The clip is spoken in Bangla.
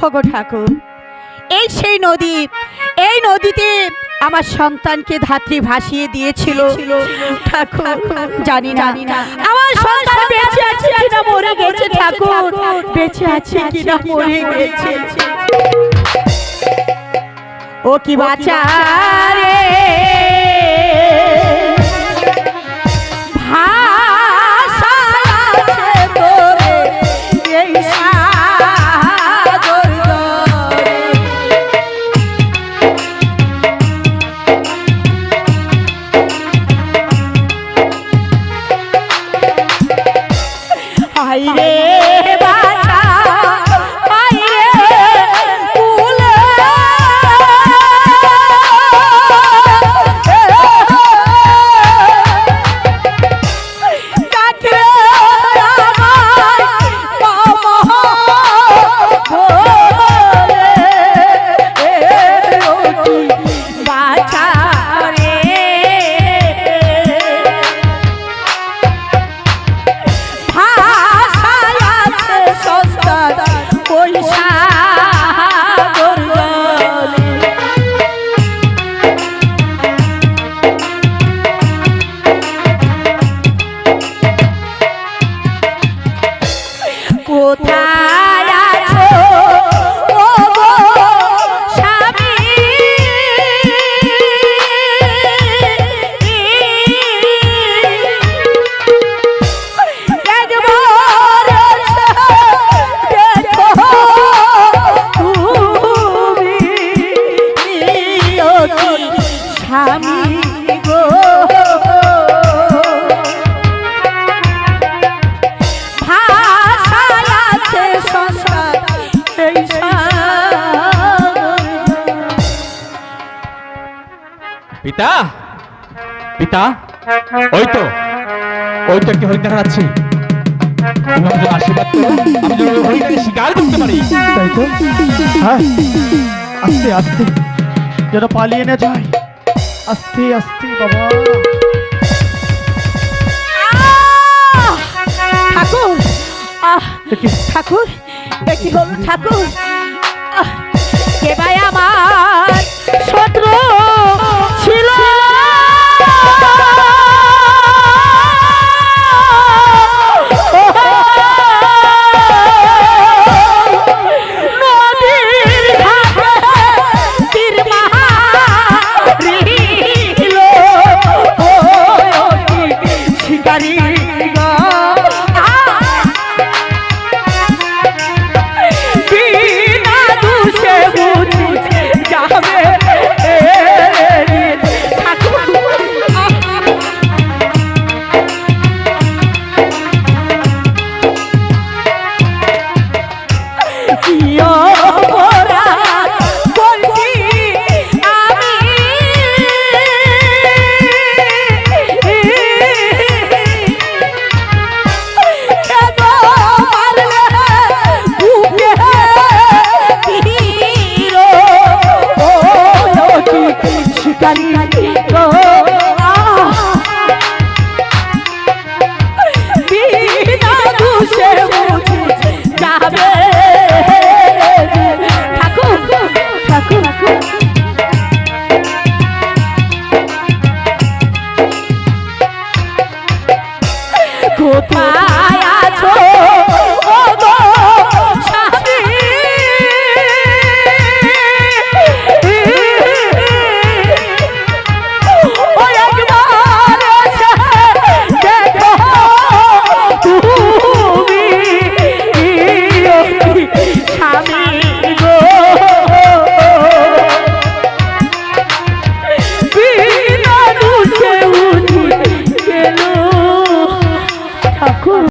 হগো ঠাকুর। এই সেই নদী এই নদীতে আমার সন্তানকে ধাত্রী ভাসিয়ে দিয়েছিল। ঠাকুর জানি না। আমার সন্তান বেঁচে আছে কিনা মরে গেছে ঠাকুর। বেঁচে আছে কিনা মরে গেছে। ও কি বাচারে? ভাষা পিতা? পিতা? ওই তো ওই তো একটি হরিণ দেখা যাচ্ছে আশীর্বাদ আমি যেন ওই হরিণটাকে শিকার করতে পারি। তাই তো? হ্যাঁ। আস্তে আস্তে। যেন পালিয়ে না যায়। আস্তে আস্তে বাবা। ঠাকুর! আহ! ঠাকুর! এ কি হলো ঠাকুর। আহ! কে ভাই আমার শিকারী যাবে ঠাকুর ঠাকুর।